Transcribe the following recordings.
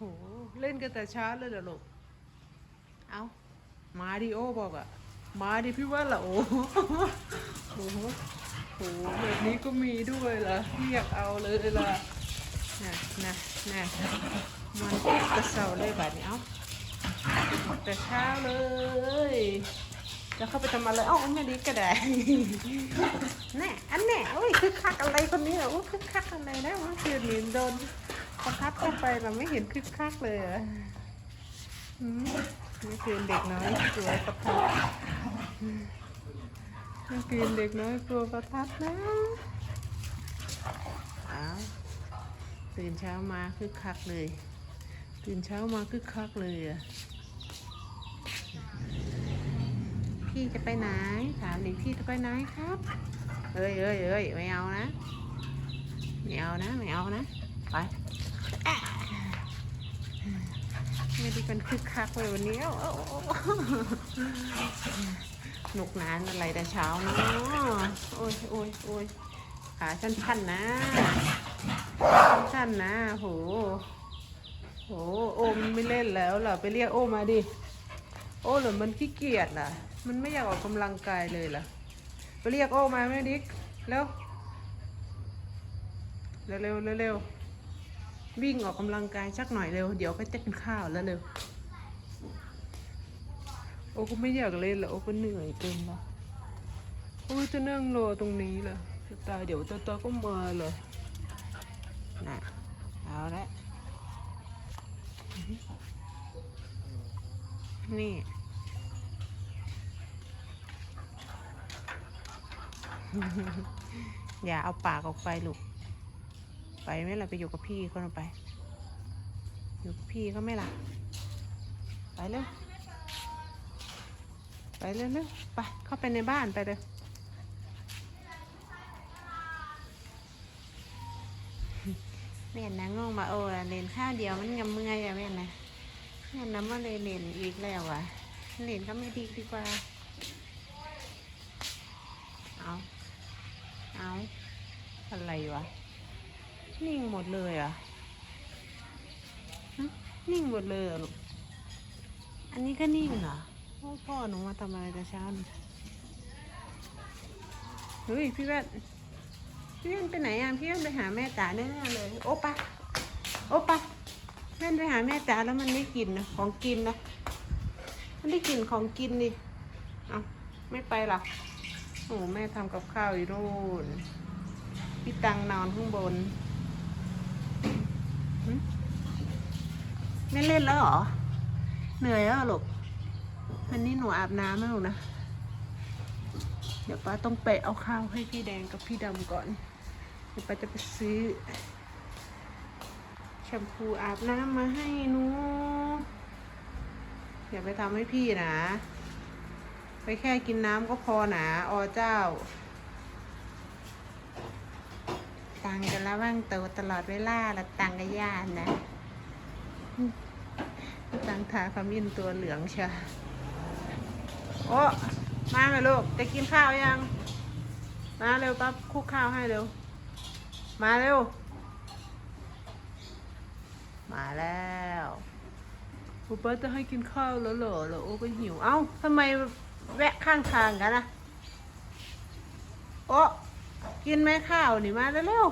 โห เล่นกันแต่เช้าเลยเหรอลูก เอามาดิโอบอกอะมาดิพี่ว่าละโอ้โหโหแบบนี้ก็มีด้วยเหรอพี่อยากเอาเลยล่ะน่ะน่ะน่ะมันกระเซาเลยแบบนี้เอาแต่เช้าเลย จะเข้าไปทำอะไรเอ้าไม่ดีก็ได้แน่อันแน่โอ้ยคึกคักอะไรคนนี้อะโอ้คึกคักอะไรนะเมื่อคืนนี้โดน ประทับเข้าไปเราไม่เห็นคึกคักเลยเหรอะเมื่อคืนเด็กน้อยกลัวประทัดอืมเมื่คืนเด็กน้อยกลัวประทัดนะอ้าวตื่นเช้ามาคึกคักเลย ตื่นเช้ามาคึกคักเลยอะพี่จะไปไหน ถามดิพี่จะไปไหนครับ เอ้ยเอ้ยเอ้ยไม่เอานะ ไม่เอานะ ไม่เอานะ ไปอะไม่ได้เป็นคึกคักเลยวันนี้เอาเอาเอาหนุกนานอะไรแต่เช้าเนาะโอ้ยโอ้ยโอ้ยขาสั้นๆนะสั้นๆนะโหโหโอมไม่เล่นแล้วเหรอไปเรียกโอมาดิโอ้เหรือมันขี้เกียจล่ะ มันไม่อยากออกกำลังกายเลยล่ะไปเรียกโอมาแม่ดิกเร็วเร็วเร็วเร็วเร็ วิ่งออกกำลังกายสักหน่อยเร็ว เดี๋ยวก็จะกินข้าวแล้วเร็ว โอ้ก็ไม่อยากเล่นแล้วโอ้ก็เหนื่อยเกินละโอ้จะนั่งรอตรงนี้ล่ะตาเดี๋ยวตาตาก็มาเลยน่ะเอาละนี่อย่าเอาปากออกไปลูก ไปไหม่ล่ะไปอยู่กับพี่คนไป อยู่กับพี่ก็ไม่ล่ะ ไปเร็วไปเร็วเร็วไปเข้าไปในบ้านไปเลยเม่นนะงงมาโอ้เล่นข้าวเดียวมันงำเมื่อยอะแม่นนะแม่นน้ำมาเลยเล่นอีกแล้วอะเล่นก็ไม่ดีดีกว่า เอา เอา อะไรวะ นิ่งหมดเลยอะนิ่งหมดเลยอลูกอันนี้ก็นิ่งเหรอพ่อหนูมาทำอะไรแต่เช้านี่เฮ้ยพี่แว่นพี่แว่นไปไหนอะพี่แว่นไปหาแม่จ๋าแน่ๆเลย โอปะโอปะแว่นไปหาแม่จ๋าแล้วมันไม่กินนะของกินนะมันได้กลินของกินดิเอาไม่ไปหรอโอ้แม่ทำกับข้าวอยู่โน่นพี่ตังนอนข้างบน ไม่เล่นแล้วหรอ เหนื่อยแล้วหรอลูกวันนี้หนูอาบน้ำแล้วลูกนะ เดี๋ยวป้าต้องไปเอาข้าวให้พี่แดงกับพี่ดำก่อน เดี๋ยวป้าจะไปซื้อแชมพูอาบน้ำมาให้หนูอย่าไปทำให้พี่นะ ไปแค่กินน้ำก็พอหนาอเจ้า ตังกันแล้วว่างโตตลอดเวลาละตังกับย่านนะ ตังทาขมิ้นตัวเหลืองเชียโอ้มาไหมลูกจะกินข้าวยัง มาเร็วปั๊บคุกข้าวให้เร็ว มาเร็ว มาแล้วป๊าป๊าจะให้กินข้าวแล้วเหรอเหรอโอ้ก็หิว เอ้าทำไมแวะข้างทางกันนะโอ้ กินไหมข้าวนี่มาแล้วเร็ว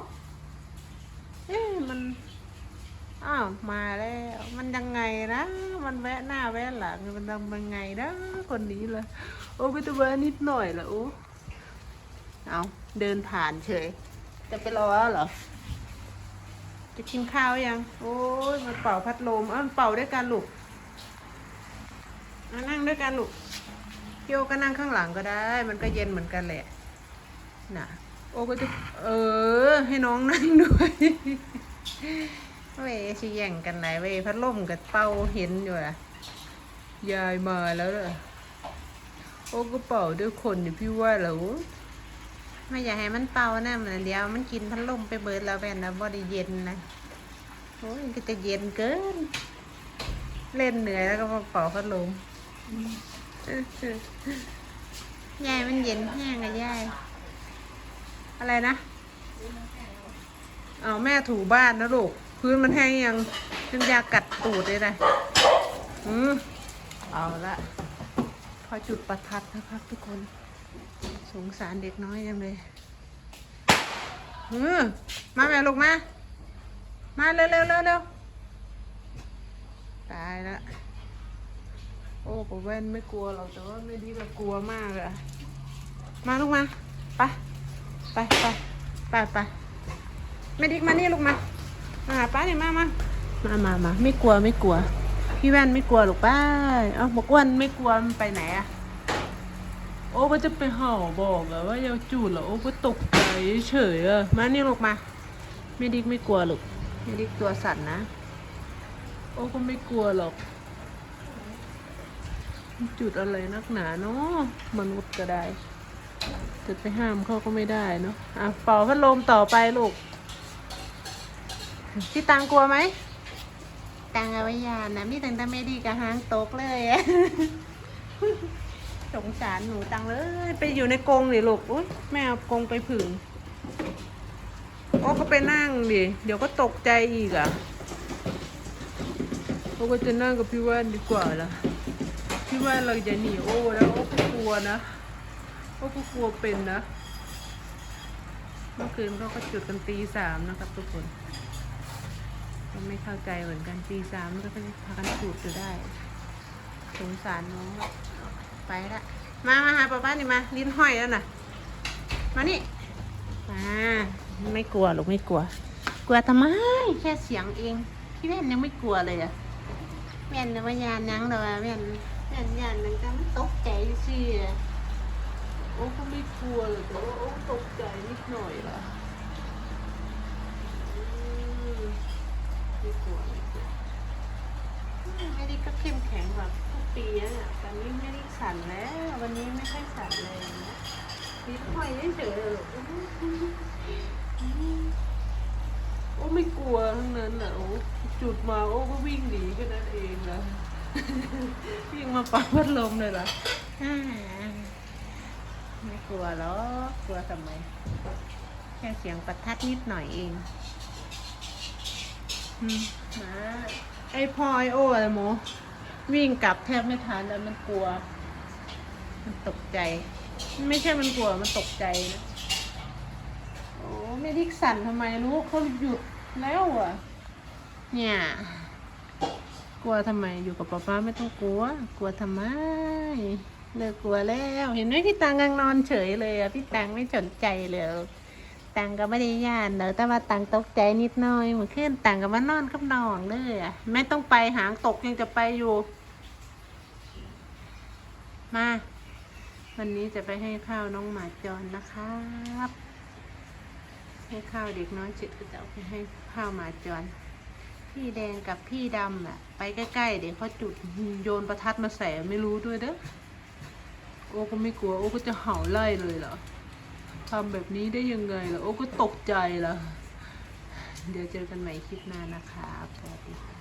เอ๊ะมันอ้าวมาแล้ว มันยังไงนะ มันแวะหน้าแวะหลังมันทำยังไงนะคนนี้เลยโอ้ก็จะแวะนิดหน่อยละโอ้เอาเดินผ่านเฉย จะไปรอเหรอ จะกินข้าวยัง โอ้ยมันเป่าพัดลม เอ้าเป่าด้วยกันลูกมานั่งด้วยกันลูกโอก็นั่งข้างหลังก็ได้ มันก็เย็นเหมือนกันแหละน่ะ โอก็จะเออ ให้น้องนั่งด้วยเว้ยชิแย่งกันไหนเว้ยพัดลมกับเป่าเห็นอยู่อะยายมาแล้วเหรอโอ้ก็เป่าด้วยคนนี่พี่ว่าแล้วไม่อยากให้มันเป่านะมันเดียวมันกินพัดลมไปเบิดแล้วแม่นนะบ่ได้เย็นนะโอ้ยก็จะเย็นเกิน เล่นเหนื่อยแล้วก็มาเป่าพัดลมยายมันเย็นแห้งอะยาย อะไรนะเอาแม่ถูบ้านนะลูก พื้นมันแห้งยังจนยากัดตูดเลยนะอืมเอาละพอจุดประทัดนะครับทุกคน สงสารเด็กน้อยยังเลยอืมมาแม่ลูกมา มาเร็วเร็วเร็วเร็วตายละโอ้ปะแว่นไม่กลัวหรอกแต่ว่าไม่ดีเรากลัวมากอะมาลูกมา ไป ไปไปไปไปไม่ดิกมานี่ลูกมามาหาป้าเนี่ยมามามามามาไม่กลัวไม่กลัว พี่แว่นไม่กลัวหรอกป้าเอ้าบอกอ้วันไม่กลัวมันไปไหนอะโอ้ก็จะไปเห่าบอกอะว่าอย่าจูดเหรอโอ้ก็ตกใจเฉยอะมานี่ลูกมาไม่ดิกไม่กลัวหรอกไม่ดิกตัวสั่นนะ โอ้ก็ไม่กลัวหรอก จุดอะไรนักหนาเนาะมนุษย์ก็ได้ จะไปห้ามเขาก็ไม่ได้เนาะอะเป่าพัดลมต่อไปลูก พี่ตังกลัวไหม ตังเอาไว้ยานนะมีตังแต่ไม่ดีกับหางตกเลยอะสงสารหนูตังเลย ไปอยู่ในกรงดิลูกอุ้ยแม่เอากรงไปผึ่งโอ้ก็ไปนั่งดิ เดี๋ยวก็ตกใจอีกอะโอ้ก็จะนั่งกับพี่แว่นดีกว่าล่ะ พี่ว่าเราจะหนีโอ้แล้วโอ้ก็กลัวนะ โอ้ก็กลัวเป็นนะ เมื่อคืนเขาก็จุดกันตีสามนะครับทุกคนก็ไม่เข้าใจเหมือนกันตีสามก็พากันจุดอยู่ได้สงสารน้องไปละมามาหาป้าป้านี่มาลิ้นห้อยแล้วน่ะ มานี่มาไม่กลัวหรอกไม่กลัว กลัวทำไมแค่เสียงเองพี่แว่นยังไม่กลัวเลยอะแม่นนะว่ายานนังเลยแม่นแม่นยานนังแต่มันตกใจสิ โอ้ก็ไม่กลัวเลยแต่ว่าโอ้ตกใจนิดหน่อยล่ะไม่กลัวไม่กลัวไม่ได้ก็เข้มแข็งแบบทุกปีแล้วเนี่ยตอนนี้ไม่ได้สั่นแล้ว วันนี้ไม่ค่อยสั่นเลยนะนิดหน่อยเฉยๆเลยโอ้ไม่กลัวทั้งนั้นแหละโอ้จุดมาโอ้ก็วิ่งหนีแค่นั้นเองนะวิ่งมาปาพัดลมเลยเหรออ่า ไม่กลัวหรอกกลัวทำไม แค่เสียงประทัดนิดหน่อยเองอืมมาไอพลอยโออะไรโมวิ่งกลับแทบไม่ทันแล้วมันกลัว มันตกใจ ไม่ใช่มันกลัวมันตกใจนะโอ้ไม่ดิกสั่นทำไมรู้เขาหยุดแล้วอะ เนี่ย กลัวทำไมอยู่กับป๊าป้าไม่ต้องกลัว กลัวทำไม เลิกกลัวแล้ว เห็นไหมพี่ตังยังนอนเฉยเลยอะพี่ตังไม่สนใจเลยตังก็ไม่ได้ย่านเนอะแต่ว่าตังตกใจนิดหน่อยเมื่อคืนตังก็มานอนกับนองเลยอะไม่ต้องไปหางตกยังจะไปอยู่ มา วันนี้จะไปให้ข้าวน้องหมาจรนะครับให้ข้าวเด็กน้อยจ็ดก็จะเอาไปให้ข้าวหมาจรพี่แดงกับพี่ดำอะ ไปใกล้ๆเดี๋ยวเขาจุดโยนประทัดมาใส่ไม่รู้ด้วยเด้อ โอ้ก็ไม่กลัวโอ้ก็จะเห่าไล่เลยเหรอทำแบบนี้ได้ยังไงล่ะโอ้ก็ตกใจละเดี๋ยวเจอกันใหม่คลิปหน้านะคะสวัสดีค่ะ